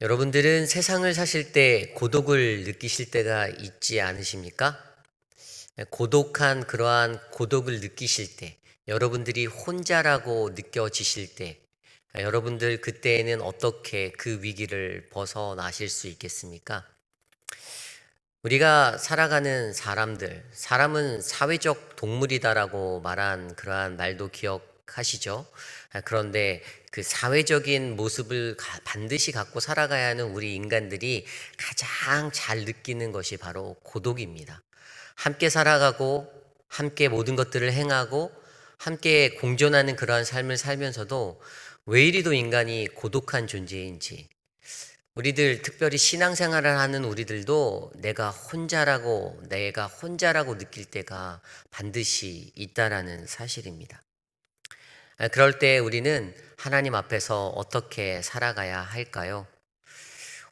여러분들은 세상을 사실 때 고독을 느끼실 때가 있지 않으십니까? 고독한 그러한 고독을 느끼실 때, 여러분들이 혼자라고 느껴지실 때, 여러분들 그때에는 어떻게 그 위기를 벗어나실 수 있겠습니까? 우리가 살아가는 사람들, 사람은 사회적 동물이다라고 말한 그러한 말도 기억하시죠? 아, 그런데 그 사회적인 모습을 가- 반드시 갖고 살아가야 하는 우리 인간들이 가장 잘 느끼는 것이 바로 고독입니다. 함께 살아가고, 함께 모든 것들을 행하고, 함께 공존하는 그러한 삶을 살면서도 왜 이리도 인간이 고독한 존재인지, 우리들 특별히 신앙생활을 하는 우리들도 내가 혼자라고 내가 혼자라고 느낄 때가 반드시 있다라는 사실입니다. 아, 그럴 때 우리는 하나님 앞에서 어떻게 살아가야 할까요?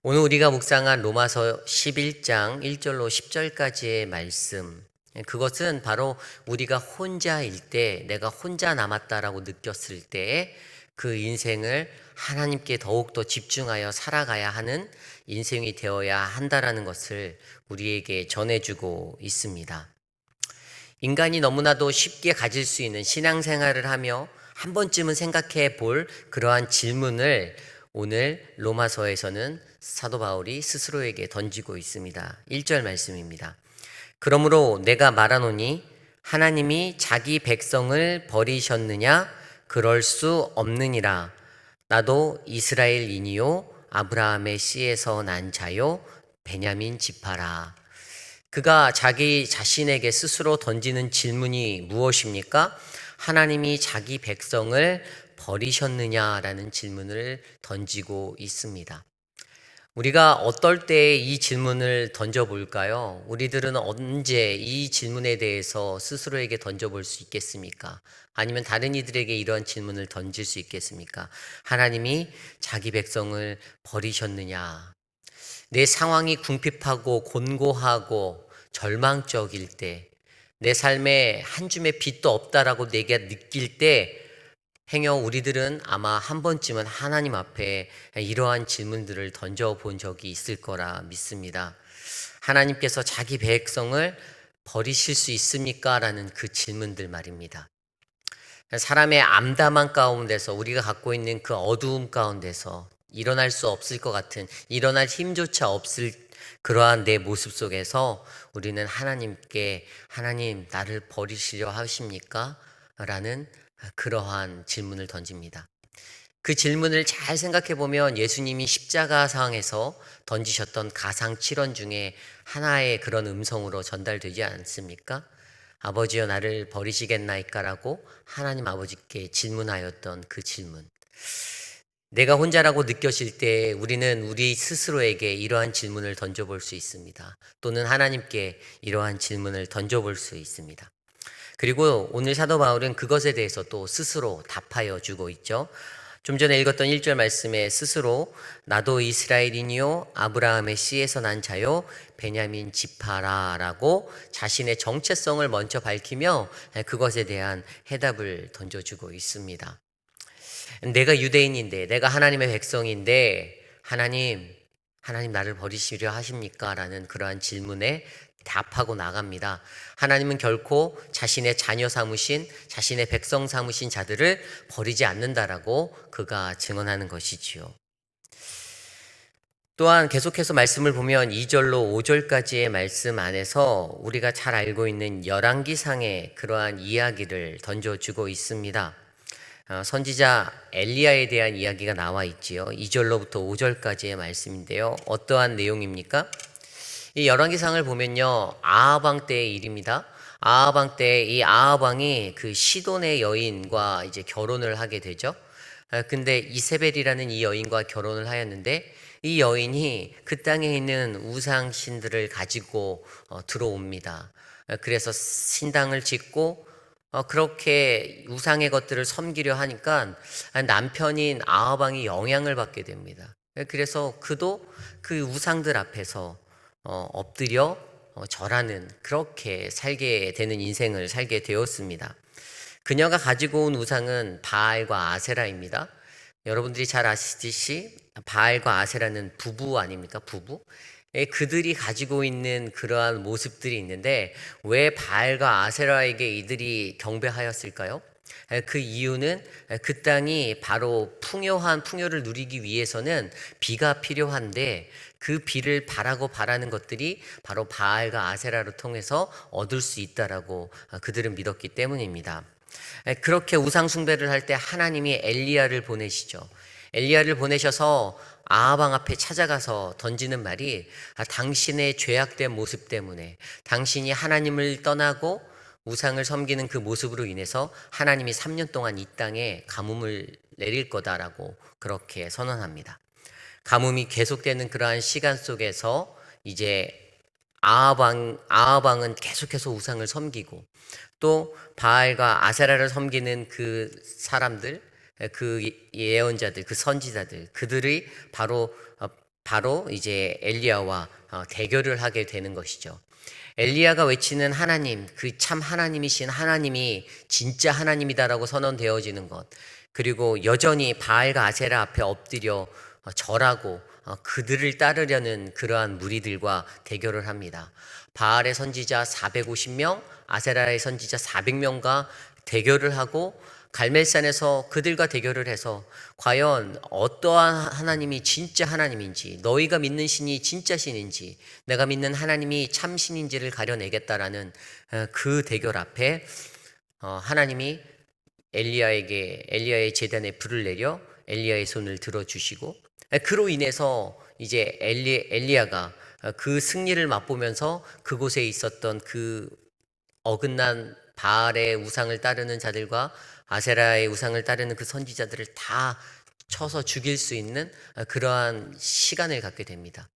오늘 우리가 묵상한 로마서 11장 1절로 10절까지의 말씀. 그것은 바로 우리가 혼자일 때, 내가 혼자 남았다라고 느꼈을 때에 그 인생을 하나님께 더욱더 집중하여 살아가야 하는 인생이 되어야 한다라는 것을 우리에게 전해주고 있습니다. 인간이 너무나도 쉽게 가질 수 있는 신앙생활을 하며 한 번쯤은 생각해 볼 그러한 질문을 오늘 로마서에서는 사도 바울이 스스로에게 던지고 있습니다. 1절 말씀입니다. 그러므로 내가 말하노니 하나님이 자기 백성을 버리셨느냐 그럴 수 없느니라 나도 이스라엘인이요 아브라함의 씨에서 난 자요 베냐민 지파라 그가 자기 자신에게 스스로 던지는 질문이 무엇입니까? 하나님이 자기 백성을 버리셨느냐라는 질문을 던지고 있습니다. 우리가 어떨 때 이 질문을 던져볼까요? 우리들은 언제 이 질문에 대해서 스스로에게 던져볼 수 있겠습니까? 아니면 다른 이들에게 이런 질문을 던질 수 있겠습니까? 하나님이 자기 백성을 버리셨느냐? 내 상황이 궁핍하고 곤고하고 절망적일 때, 내 삶에 한 줌의 빛도 없다라고 내가 느낄 때, 행여 우리들은 아마 한 번쯤은 하나님 앞에 이러한 질문들을 던져본 적이 있을 거라 믿습니다. 하나님께서 자기 백성을 버리실 수 있습니까? 라는 그 질문들 말입니다. 사람의 암담한 가운데서 우리가 갖고 있는 그 어두움 가운데서 일어날 수 없을 것 같은 일어날 힘조차 없을 그러한 내 모습 속에서 우리는 하나님께 하나님 나를 버리시려 하십니까? 라는 그러한 질문을 던집니다. 그 질문을 잘 생각해 보면 예수님이 십자가상에서 던지셨던 가상 7원 중에 하나의 그런 음성으로 전달되지 않습니까? 아버지여 나를 버리시겠나이까라고 하나님 아버지께 질문하였던 그 질문. 내가 혼자라고 느껴질 때 우리는 우리 스스로에게 이러한 질문을 던져볼 수 있습니다. 또는 하나님께 이러한 질문을 던져볼 수 있습니다. 그리고 오늘 사도 바울은 그것에 대해서 또 스스로 답하여 주고 있죠. 좀 전에 읽었던 1절 말씀에 스스로 나도 이스라엘인이요 아브라함의 씨에서 난 자요 베냐민 지파라라고 자신의 정체성을 먼저 밝히며 그것에 대한 해답을 던져주고 있습니다. 내가 유대인인데 내가 하나님의 백성인데 하나님 하나님 나를 버리시려 하십니까? 라는 그러한 질문에 답하고 나갑니다. 하나님은 결코 자신의 자녀 삼으신 자신의 백성 삼으신 자들을 버리지 않는다라고 그가 증언하는 것이지요. 또한 계속해서 말씀을 보면 2절로 5절까지의 말씀 안에서 우리가 잘 알고 있는 열왕기상의 그러한 이야기를 던져주고 있습니다. 어, 선지자 엘리야에 대한 이야기가 나와 있지요. 2절로부터 5절까지의 말씀인데요. 어떠한 내용입니까? 이 열왕기상을 보면요. 아하방 때의 일입니다. 아하방 때 이 아하방이 그 시돈의 여인과 이제 결혼을 하게 되죠. 아, 근데 이세벨이라는 이 여인과 결혼을 하였는데 이 여인이 그 땅에 있는 우상 신들을 가지고 어, 들어옵니다. 아, 그래서 신당을 짓고 어, 그렇게 우상의 것들을 섬기려 하니까 남편인 아하방이 영향을 받게 됩니다. 그래서 그도 그 우상들 앞에서 어, 엎드려 어, 절하는 그렇게 살게 되는 인생을 살게 되었습니다. 그녀가 가지고 온 우상은 바알과 아세라입니다. 여러분들이 잘 아시듯이 바알과 아세라는 부부 아닙니까? 부부? 예, 그들이 가지고 있는 그러한 모습들이 있는데 왜 바알과 아세라에게 이들이 경배하였을까요? 예, 그 이유는 그 땅이 바로 풍요한 풍요를 누리기 위해서는 비가 필요한데 그 비를 바라고 바라는 것들이 바로 바알과 아세라를 통해서 얻을 수 있다라고 그들은 믿었기 때문입니다. 예, 그렇게 우상 숭배를 할 때 하나님이 엘리야를 보내시죠. 엘리야를 보내셔서 아하방 앞에 찾아가서 던지는 말이 아, 당신의 죄악된 모습 때문에 당신이 하나님을 떠나고 우상을 섬기는 그 모습으로 인해서 하나님이 3년 동안 이 땅에 가뭄을 내릴 거다라고 그렇게 선언합니다. 가뭄이 계속되는 그러한 시간 속에서 이제 아하방 아하방은 계속해서 우상을 섬기고 또 바알과 아세라를 섬기는 그 사람들 그 예언자들 그 선지자들 그들이 바로 어, 바로 이제 엘리야와 어, 대결을 하게 되는 것이죠. 엘리야가 외치는 하나님, 그 참 하나님이신 하나님이 진짜 하나님이다라고 선언되어지는 것, 그리고 여전히 바알과 아세라 앞에 엎드려 어, 절하고 그들을 따르려는 그러한 무리들과 대결을 합니다. 바알의 선지자 450명, 아세라의 선지자 400명과 대결을 하고 갈멜산에서 그들과 대결을 해서 과연 어떠한 하나님이 진짜 하나님인지 너희가 믿는 신이 진짜 신인지 내가 믿는 하나님이 참 신인지를 가려내겠다라는 어, 그 대결 앞에 어, 하나님이 엘리야에게 엘리야의 재단에 불을 내려 엘리야의 손을 들어 주시고 그로 인해서 이제 엘리 엘리야가 어, 그 승리를 맛보면서 그곳에 있었던 그 어긋난 바알의 우상을 따르는 자들과 아세라의 우상을 따르는 그 선지자들을 다 쳐서 죽일 수 있는 그러한 시간을 갖게 됩니다.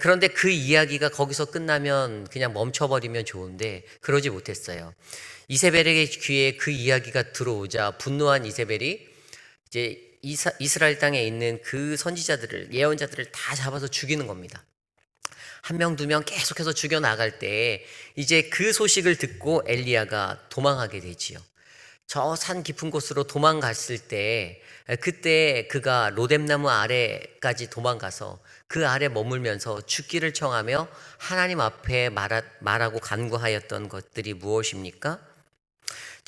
그런데 그 이야기가 거기서 끝나면 그냥 멈춰버리면 좋은데 그러지 못했어요. 이세벨에게 귀에 그 이야기가 들어오자 분노한 이세벨이 이제 이사, 이스라엘 땅에 있는 그 선지자들을 예언자들을 다 잡아서 죽이는 겁니다. 한 명, 두 명 계속해서 죽여 나갈 때 이제 그 소식을 듣고 엘리야가 도망하게 되지요. 저 산 깊은 곳으로 도망갔을 때 그때 그가 로뎀나무 아래까지 도망가서 그 아래 머물면서 죽기를 청하며 하나님 앞에 말하, 말하고 간구하였던 것들이 무엇입니까?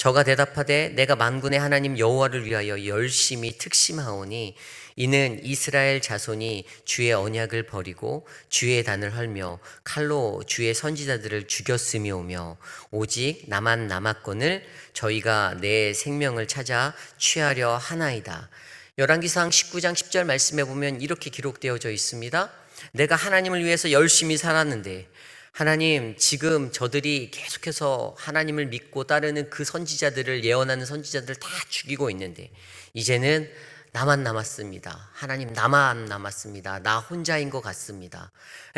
저가 대답하되 내가 만군의 하나님 여호와를 위하여 열심히 특심하오니 이는 이스라엘 자손이 주의 언약을 버리고 주의 단을 헐며 칼로 주의 선지자들을 죽였음이 오며 오직 나만 남았건을 저희가 내 생명을 찾아 취하려 하나이다. 열왕기상 19장 10절 말씀에 보면 이렇게 기록되어져 있습니다. 내가 하나님을 위해서 열심히 살았는데 하나님, 지금 저들이 계속해서 하나님을 믿고 따르는 그 선지자들을 예언하는 선지자들을 다 죽이고 있는데, 이제는 나만 남았습니다. 하나님, 나만 남았습니다. 나 혼자인 것 같습니다.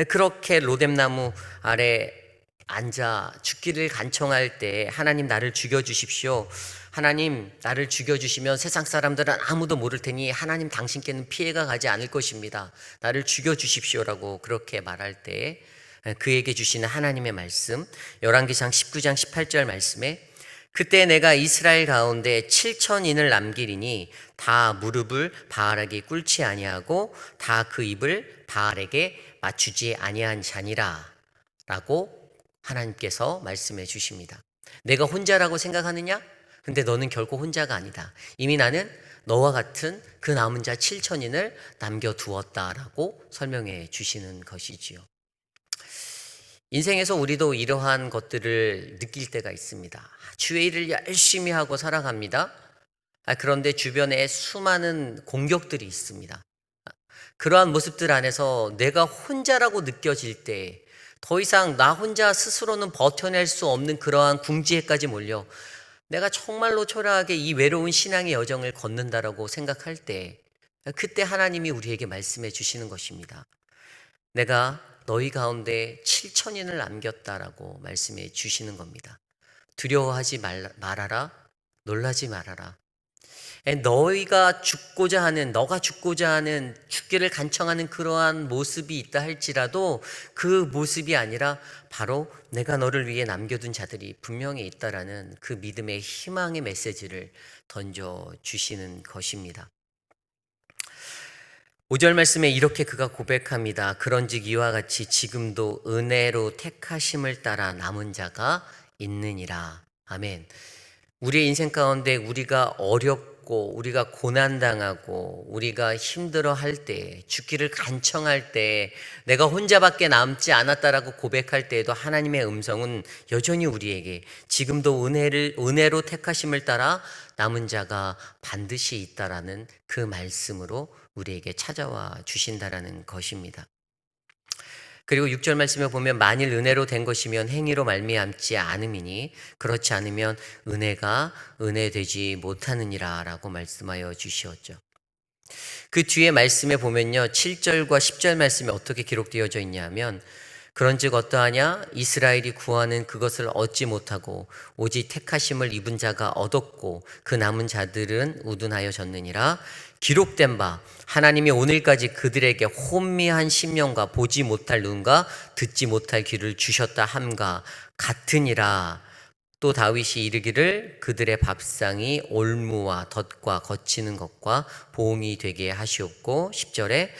그렇게 로뎀나무 아래 앉아 죽기를 간청할 때, 하나님, 나를 죽여 주십시오. 하나님, 나를 죽여 주시면 세상 사람들은 아무도 모를 테니 하나님 당신께는 피해가 가지 않을 것입니다. 나를 죽여 주십시오라고 그렇게 말할 때, 그에게 주시는 하나님의 말씀 열왕기상 19장 18절 말씀에 그때 내가 이스라엘 가운데 7천인을 남기리니 다 무릎을 바알에게 꿇지 아니하고 다 그 입을 바알에게 맞추지 아니한 자니라 라고 하나님께서 말씀해 주십니다. 내가 혼자라고 생각하느냐? 근데 너는 결코 혼자가 아니다. 이미 나는 너와 같은 그 남은 자 7천인을 남겨 두었다라고 설명해 주시는 것이지요. 인생에서 우리도 이러한 것들을 느낄 때가 있습니다. 주의 일을 열심히 하고 살아갑니다. 아, 그런데 주변에 수많은 공격들이 있습니다. 그러한 모습들 안에서 내가 혼자라고 느껴질 때 더 이상 나 혼자 스스로는 버텨낼 수 없는 그러한 궁지에까지 몰려 내가 정말로 초라하게 이 외로운 신앙의 여정을 걷는다라고 생각할 때 그때 하나님이 우리에게 말씀해 주시는 것입니다. 내가 너희 가운데 7천인을 남겼다라고 말씀해 주시는 겁니다. 두려워하지 말아라. 놀라지 말아라. 너희가 죽고자 하는, 너가 죽고자 하는, 죽기를 간청하는 그러한 모습이 있다 할지라도 그 모습이 아니라 바로 내가 너를 위해 남겨둔 자들이 분명히 있다라는 그 믿음의 희망의 메시지를 던져 주시는 것입니다. 5절 말씀에 이렇게 그가 고백합니다. 그런즉 이와 같이 지금도 은혜로 택하심을 따라 남은 자가 있느니라. 아멘. 우리의 인생 가운데 우리가 어렵고 우리가 고난당하고 우리가 힘들어 할 때, 죽기를 간청할 때, 내가 혼자밖에 남지 않았다라고 고백할 때에도 하나님의 음성은 여전히 우리에게 지금도 은혜를 은혜로 택하심을 따라 남은 자가 반드시 있다라는 그 말씀으로 우리에게 찾아와 주신다라는 것입니다. 그리고 6절 말씀에 보면 만일 은혜로 된 것이면 행위로 말미암지 않음이니 그렇지 않으면 은혜가 은혜 되지 못하느니라라고 말씀하여 주시었죠. 그 뒤에 말씀에 보면요. 7절과 10절 말씀에 어떻게 기록되어져 있냐면 그런즉 어떠하냐? 이스라엘이 구하는 그것을 얻지 못하고 오직 택하심을 입은 자가 얻었고 그 남은 자들은 우둔하여졌느니라. 기록된 바 하나님이 오늘까지 그들에게 혼미한 심령과 보지 못할 눈과 듣지 못할 귀를 주셨다 함과 같으니라. 또 다윗이 이르기를 그들의 밥상이 올무와 덫과 거치는 것과 보응이 되게 하시옵고 10절에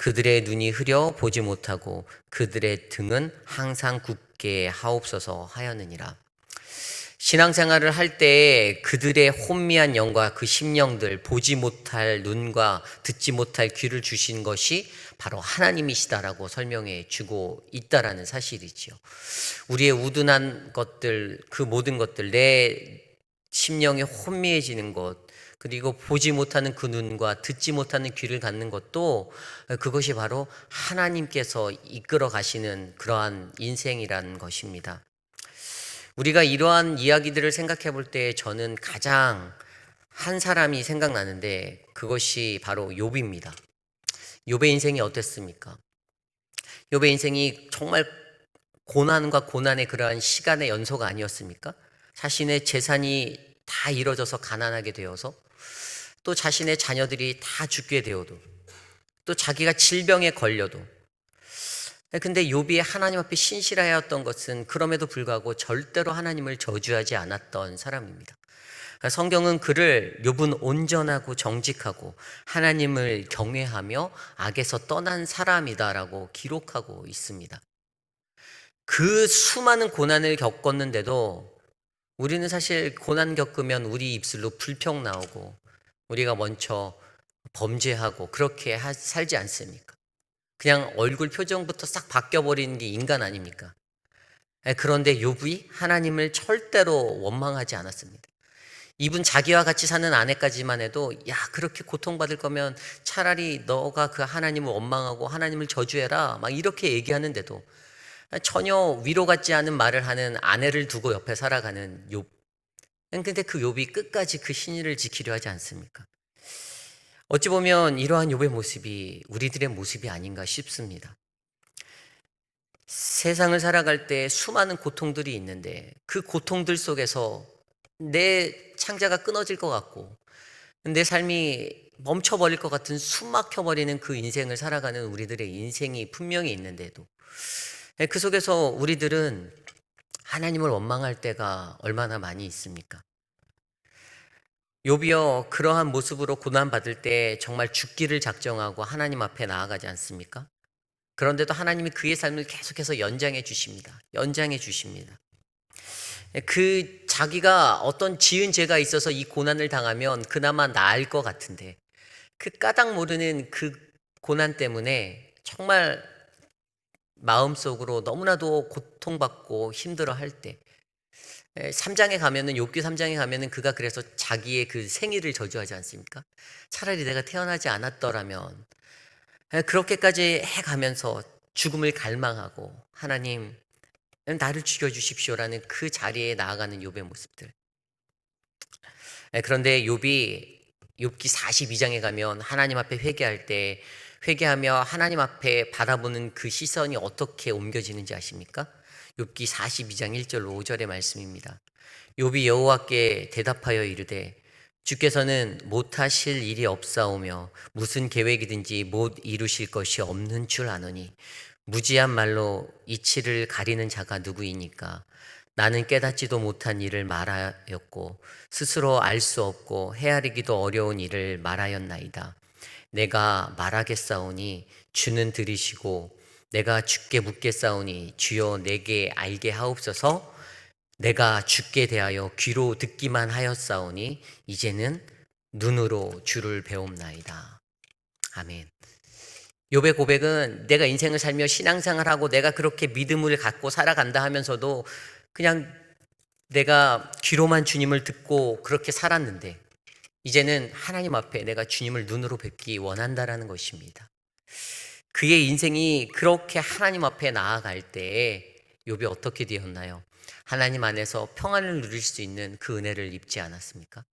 그들의 눈이 흐려 보지 못하고 그들의 등은 항상 굳게 하옵소서 하였느니라. 신앙생활을 할 때 그들의 혼미한 영과 그 심령들 보지 못할 눈과 듣지 못할 귀를 주신 것이 바로 하나님이시다라고 설명해 주고 있다라는 사실이지요. 우리의 우둔한 것들 그 모든 것들 내 심령이 혼미해지는 것 그리고 보지 못하는 그 눈과 듣지 못하는 귀를 갖는 것도 그것이 바로 하나님께서 이끌어 가시는 그러한 인생이라는 것입니다. 우리가 이러한 이야기들을 생각해 볼 때 저는 가장 한 사람이 생각나는데 그것이 바로 욥입니다. 욥의 인생이 어땠습니까? 욥의 인생이 정말 고난과 고난의 그러한 시간의 연소가 아니었습니까? 자신의 재산이 다 잃어져서 가난하게 되어서 또 자신의 자녀들이 다 죽게 되어도 또 자기가 질병에 걸려도 근데 욥이 하나님 앞에 신실하였던 것은 그럼에도 불구하고 절대로 하나님을 저주하지 않았던 사람입니다. 성경은 그를 욥은 온전하고 정직하고 하나님을 경외하며 악에서 떠난 사람이다라고 기록하고 있습니다. 그 수많은 고난을 겪었는데도 우리는 사실 고난 겪으면 우리 입술로 불평 나오고 우리가 먼저 범죄하고 그렇게 살지 않습니까? 그냥 얼굴 표정부터 싹 바뀌어버리는 게 인간 아닙니까? 그런데 욥이 하나님을 절대로 원망하지 않았습니다. 이분 자기와 같이 사는 아내까지만 해도 야 그렇게 고통받을 거면 차라리 너가 그 하나님을 원망하고 하나님을 저주해라 막 이렇게 얘기하는데도 전혀 위로 같지 않은 말을 하는 아내를 두고 옆에 살아가는 욥. 근데 그 욥이 끝까지 그 신의를 지키려 하지 않습니까? 어찌 보면 이러한 욥의 모습이 우리들의 모습이 아닌가 싶습니다. 세상을 살아갈 때 수많은 고통들이 있는데 그 고통들 속에서 내 창자가 끊어질 것 같고 내 삶이 멈춰버릴 것 같은 숨 막혀버리는 그 인생을 살아가는 우리들의 인생이 분명히 있는데도 그 속에서 우리들은 하나님을 원망할 때가 얼마나 많이 있습니까? 요비여 그러한 모습으로 고난 받을 때 정말 죽기를 작정하고 하나님 앞에 나아가지 않습니까? 그런데도 하나님이 그의 삶을 계속해서 연장해 주십니다. 연장해 주십니다. 그 자기가 어떤 지은 죄가 있어서 이 고난을 당하면 그나마 나을 것 같은데 그 까닭 모르는 그 고난 때문에 정말 마음속으로 너무나도 고통받고 힘들어 할 때 3장에 가면은 욥기 3장에 가면은 그가 그래서 자기의 그 생일을 저주하지 않습니까? 차라리 내가 태어나지 않았더라면 그렇게까지 해 가면서 죽음을 갈망하고 하나님 나를 죽여 주십시오라는 그 자리에 나아가는 욥의 모습들. 그런데 욥이 욥기 42장에 가면 하나님 앞에 회개할 때 회개하며 하나님 앞에 바라보는 그 시선이 어떻게 옮겨지는지 아십니까? 욥기 42장 1절 5절의 말씀입니다. 욥이 여호와께 대답하여 이르되 주께서는 못하실 일이 없사오며 무슨 계획이든지 못 이루실 것이 없는 줄 아노니 무지한 말로 이치를 가리는 자가 누구이니까 나는 깨닫지도 못한 일을 말하였고 스스로 알 수 없고 헤아리기도 어려운 일을 말하였나이다. 내가 말하겠사오니 주는 들으시고 내가 주께 묻겠사오니 주여 내게 알게 하옵소서 내가 주께 대하여 귀로 듣기만 하였사오니 이제는 눈으로 주를 배움나이다. 아멘. 욥의 고백은 내가 인생을 살며 신앙생활하고 내가 그렇게 믿음을 갖고 살아간다 하면서도 그냥 내가 귀로만 주님을 듣고 그렇게 살았는데 이제는 하나님 앞에 내가 주님을 눈으로 뵙기 원한다라는 것입니다. 그의 인생이 그렇게 하나님 앞에 나아갈 때에 욥이 어떻게 되었나요? 하나님 안에서 평안을 누릴 수 있는 그 은혜를 입지 않았습니까?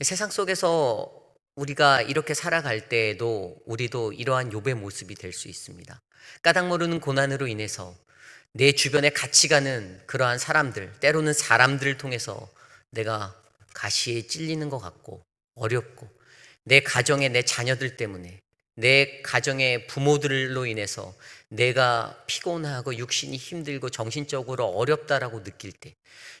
세상 속에서 우리가 이렇게 살아갈 때에도 우리도 이러한 욥의 모습이 될 수 있습니다. 까닭 모르는 고난으로 인해서 내 주변에 같이 가는 그러한 사람들, 때로는 사람들을 통해서 내가 가시에 찔리는 것 같고 어렵고 내 가정에 내 자녀들 때문에 내 가정의 부모들로 인해서 내가 피곤하고 육신이 힘들고 정신적으로 어렵다라고 느낄 때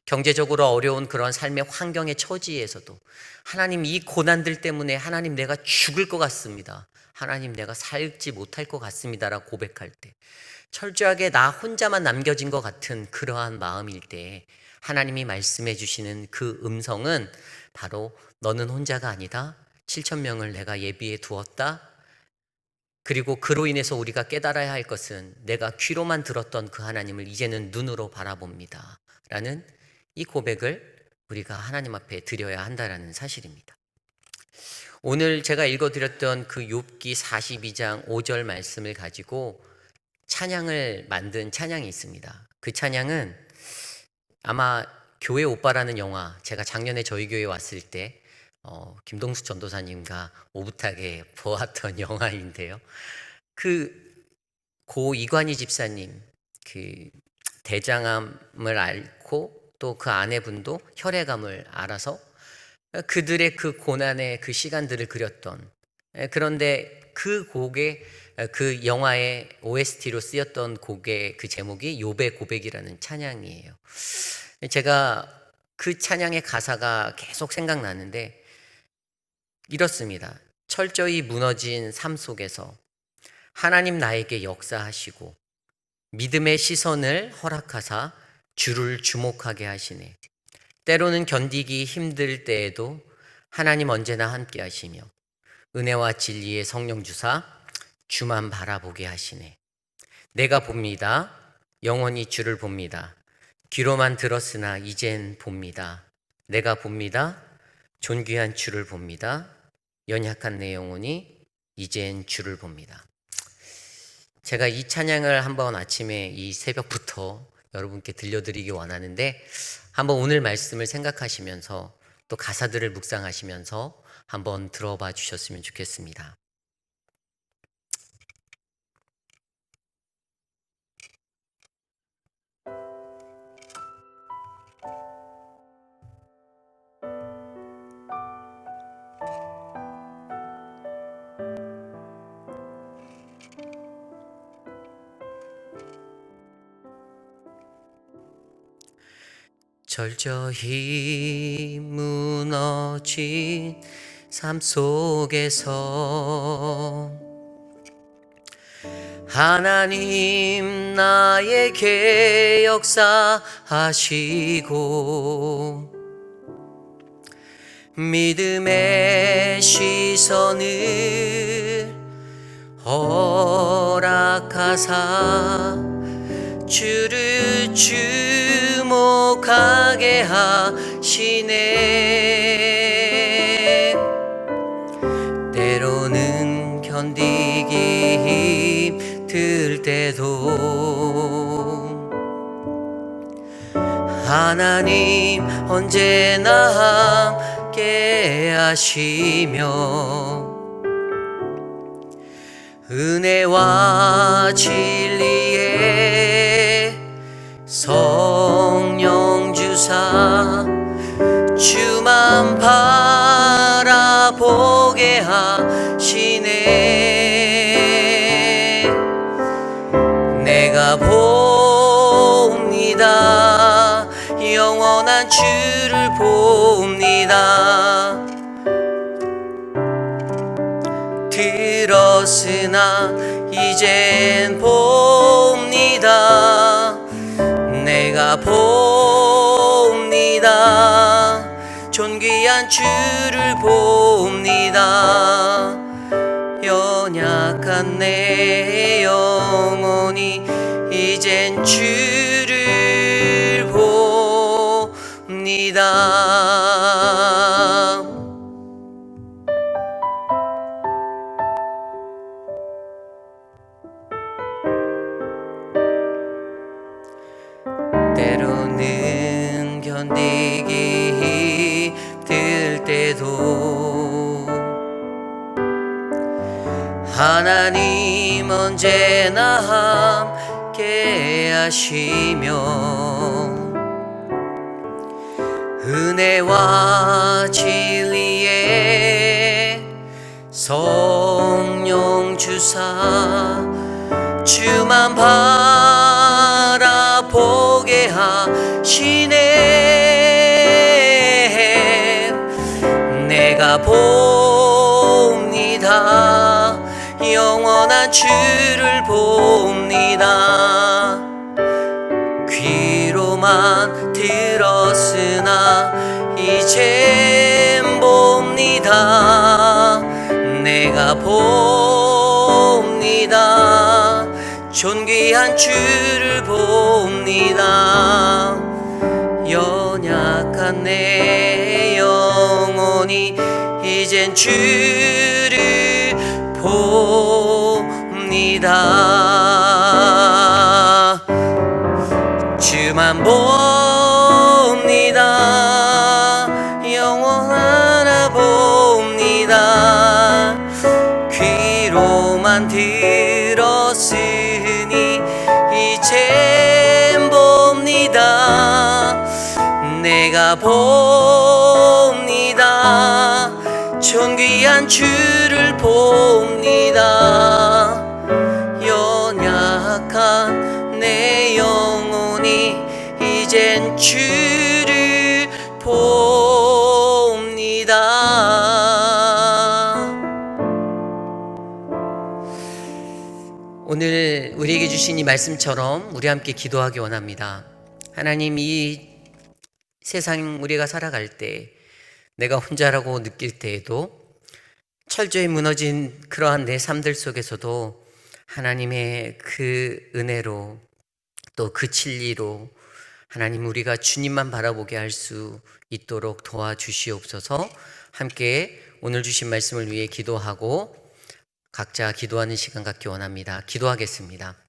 경제적으로 어려운 그런 삶의 환경의 처지에서도 하나님 이 고난들 때문에 하나님 내가 죽을 것 같습니다. 하나님 내가 살지 못할 것 같습니다라고 고백할 때 철저하게 나 혼자만 남겨진 것 같은 그러한 마음일 때 하나님이 말씀해 주시는 그 음성은 바로 너는 혼자가 아니다. 7천 명을 내가 예비해 두었다. 그리고 그로 인해서 우리가 깨달아야 할 것은 내가 귀로만 들었던 그 하나님을 이제는 눈으로 바라봅니다. 라는 이 고백을 우리가 하나님 앞에 드려야 한다라는 사실입니다. 오늘 제가 읽어드렸던 그 욥기 42장 5절 말씀을 가지고 찬양을 만든 찬양이 있습니다. 그 찬양은 아마 교회 오빠라는 영화 제가 작년에 저희 교회 왔을 때 어, 김동수 전도사님과 오붓하게 보았던 영화인데요. 그 고 이관희 집사님 그 대장암을 앓고 또 그 아내분도 혈액암을 알아서 그들의 그 고난의 그 시간들을 그렸던 그런데 그 곡의 그 영화의 OST로 쓰였던 곡의 그 제목이 욥의 고백이라는 찬양이에요. 제가 그 찬양의 가사가 계속 생각나는데 이렇습니다. 철저히 무너진 삶 속에서 하나님 나에게 역사하시고 믿음의 시선을 허락하사 주를 주목하게 하시네. 때로는 견디기 힘들 때에도 하나님 언제나 함께 하시며 은혜와 진리의 성령 주사 주만 바라보게 하시네. 내가 봅니다. 영원히 주를 봅니다. 귀로만 들었으나 이젠 봅니다. 내가 봅니다. 존귀한 주를 봅니다. 연약한 내 영혼이 이젠 주를 봅니다. 제가 이 찬양을 한번 아침에 이 새벽부터 여러분께 들려드리기 원하는데 한번 오늘 말씀을 생각하시면서 또 가사들을 묵상하시면서 한번 들어봐 주셨으면 좋겠습니다. 철저히 무너진 삶 속에서 하나님 나에게 역사하시고 믿음의 시선을 허락하사 주를 주 목하게 하시네. 때로는 견디기 힘들 때도 하나님 언제나 함께 하시며 은혜와 진리의 성 령 주사 주만 바라보게 하시네. 내가 봅니다. 영원한 주를 봅니다. 들었으나 이젠 봅니다. 내가 봅니다. 존귀한 주를 봅니다. 연약한 내 영혼이 이젠 주를 봅니다 하나님 언제나 함께 하시며 은혜와 진리에 성령 주사 주만 바 주를 봅니다. 귀로만 들었으나 이젠 봅니다. 내가 봅니다. 존귀한 주를 봅니다. 연약한 내 영혼이 이젠 주 봅니다. 주만 봅니다. 영원 하나 봅니다. 귀로만 들었으니 이젠 봅니다. 내가 봅니다. 존귀한 주를 봅니다 주를 봅니다. 오늘 우리에게 주신 이 말씀처럼 우리 함께 기도하기 원합니다. 하나님 이 세상 우리가 살아갈 때 내가 혼자라고 느낄 때에도 철저히 무너진 그러한 내 삶들 속에서도 하나님의 그 은혜로 또 그 진리로 하나님 우리가 주님만 바라보게 할 수 있도록 도와주시옵소서 함께 오늘 주신 말씀을 위해 기도하고 각자 기도하는 시간 갖기 원합니다. 기도하겠습니다.